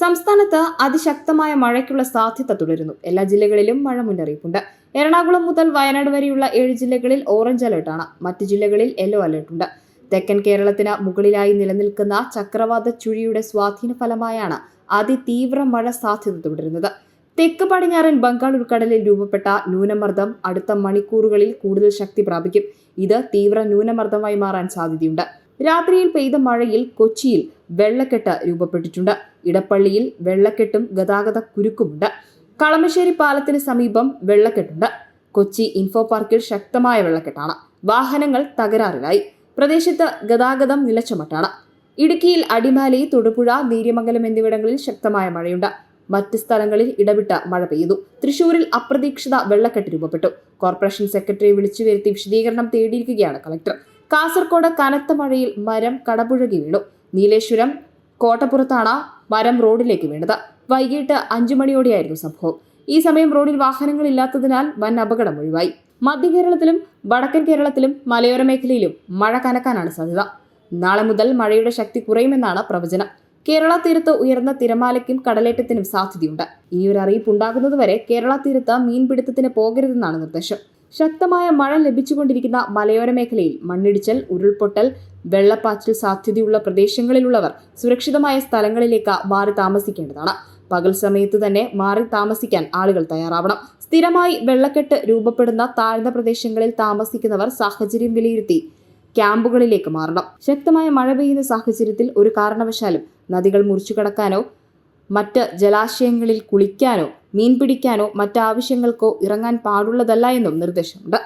സംസ്ഥാനത്ത് അതിശക്തമായ മഴയ്ക്കുള്ള സാധ്യത തുടരുന്നു. എല്ലാ ജില്ലകളിലും മഴ മുന്നറിയിപ്പുണ്ട്. എറണാകുളം മുതൽ വയനാട് വരെയുള്ള ഏഴ് ജില്ലകളിൽ ഓറഞ്ച് അലർട്ടാണ് മറ്റ് ജില്ലകളിൽ യെല്ലോ അലർട്ടുണ്ട് തെക്കൻ കേരളത്തിന് മുകളിലായി നിലനിൽക്കുന്ന ചക്രവാത ചുഴിയുടെ സ്വാധീന ഫലമായാണ് അതിതീവ്ര മഴ സാധ്യത തുടരുന്നത്. തെക്ക് പടിഞ്ഞാറൻ ബംഗാൾ ഉൾക്കടലിൽ രൂപപ്പെട്ട ന്യൂനമർദ്ദം അടുത്ത മണിക്കൂറുകളിൽ കൂടുതൽ ശക്തി പ്രാപിക്കും. ഇത് തീവ്ര ന്യൂനമർദ്ദമായി മാറാൻ സാധ്യതയുണ്ട്. രാത്രിയിൽ പെയ്ത മഴയിൽ കൊച്ചിയിൽ വെള്ളക്കെട്ട് രൂപപ്പെട്ടിട്ടുണ്ട്. ഇടപ്പള്ളിയിൽ വെള്ളക്കെട്ടും ഗതാഗത കുരുക്കുമുണ്ട്. കളമശ്ശേരി പാലത്തിന് സമീപം വെള്ളക്കെട്ടുണ്ട്. കൊച്ചി ഇൻഫോ പാർക്കിൽ ശക്തമായ വെള്ളക്കെട്ടാണ്. വാഹനങ്ങൾ തകരാറിലായി. പ്രദേശത്ത് ഗതാഗതം നിലച്ചമട്ടാണ്. ഇടുക്കിയിൽ അടിമാലി തൊടുപുഴ നീര്യമംഗലം എന്നിവിടങ്ങളിൽ ശക്തമായ മഴയുണ്ട്. മറ്റ് സ്ഥലങ്ങളിൽ ഇടവിട്ട മഴ പെയ്തു. തൃശൂരിൽ അപ്രതീക്ഷിത വെള്ളക്കെട്ട് രൂപപ്പെട്ടു. കോർപ്പറേഷൻ സെക്രട്ടറി വിളിച്ചു വരുത്തി വിശദീകരണം തേടിയിരിക്കുകയാണ് കളക്ടർ. കാസർകോട് കനത്ത മഴയിൽ മരം കടപുഴകി വീണു. നീലേശ്വരം കോട്ടപ്പുറത്താണ് മരം റോഡിലേക്ക് വീണത്. വൈകിട്ട് അഞ്ചു മണിയോടെയായിരുന്നു സംഭവം. ഈ സമയം റോഡിൽ വാഹനങ്ങളില്ലാത്തതിനാൽ വൻ അപകടം ഒഴിവായി. മധ്യ കേരളത്തിലും വടക്കൻ കേരളത്തിലും മലയോര മേഖലയിലും മഴ കനക്കാനാണ് സാധ്യത. നാളെ മുതൽ മഴയുടെ ശക്തി കുറയുമെന്നാണ് പ്രവചനം. കേരള തീരത്ത് ഉയർന്ന തിരമാലയ്ക്കും കടലേറ്റത്തിനും സാധ്യതയുണ്ട്. ഈ ഒരു അറിയിപ്പ് ഉണ്ടാകുന്നതുവരെ കേരള തീരത്ത് മീൻപിടുത്തത്തിന് പോകരുതെന്നാണ് നിർദ്ദേശം. ശക്തമായ മഴ ലഭിച്ചുകൊണ്ടിരിക്കുന്ന മലയോര മേഖലയിൽ മണ്ണിടിച്ചൽ ഉരുൾപൊട്ടൽ വെള്ളപ്പാച്ചിൽ സാധ്യതയുള്ള പ്രദേശങ്ങളിലുള്ളവർ സുരക്ഷിതമായ സ്ഥലങ്ങളിലേക്ക് മാറി താമസിക്കേണ്ടതാണ്. പകൽ സമയത്ത് തന്നെ മാറി താമസിക്കാൻ ആളുകൾ തയ്യാറാവണം. സ്ഥിരമായി വെള്ളക്കെട്ട് രൂപപ്പെടുന്ന താഴ്ന്ന പ്രദേശങ്ങളിൽ താമസിക്കുന്നവർ സാഹചര്യം വിലയിരുത്തി ക്യാമ്പുകളിലേക്ക് മാറണം. ശക്തമായ മഴ പെയ്യുന്ന സാഹചര്യത്തിൽ ഒരു കാരണവശാലും നദികൾ മുറിച്ചു കടക്കാനോ മറ്റ് ജലാശയങ്ങളിൽ കുളിക്കാനോ മീൻ പിടിക്കാനോ മറ്റാവശ്യങ്ങൾക്കോ ഇറങ്ങാൻ പാടുള്ളതല്ല എന്നും നിർദ്ദേശമുണ്ട്.